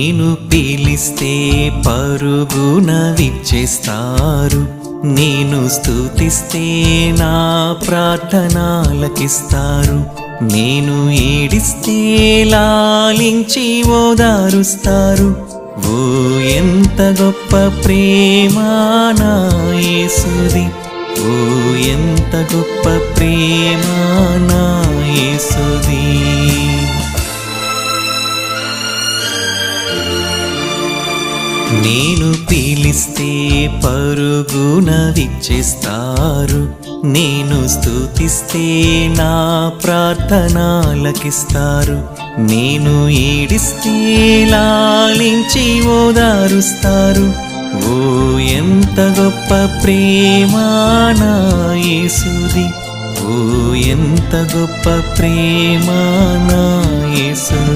నేను పిలిస్తే పరుగున విచ్చేస్తారు. నేను స్తుతిస్తే నా ప్రార్థనాలకిస్తారు. నేను ఏడిస్తే లాలించి ఓదారుస్తారు. ఓ ఎంత గొప్ప ప్రేమ ఓ ఎంత గొప్ప ప్రేమ నేను పీలిస్తే పరుగున విచ్చేస్తారు. నేను స్తుతిస్తే నా ప్రార్థనాలకిస్తారు. నేను ఏడిస్తే లాలించి ఓదారుస్తారు. ఓ ఎంత గొప్ప ప్రేమ యేసుది. ఓ ఎంత గొప్ప ప్రేమ యేసుది.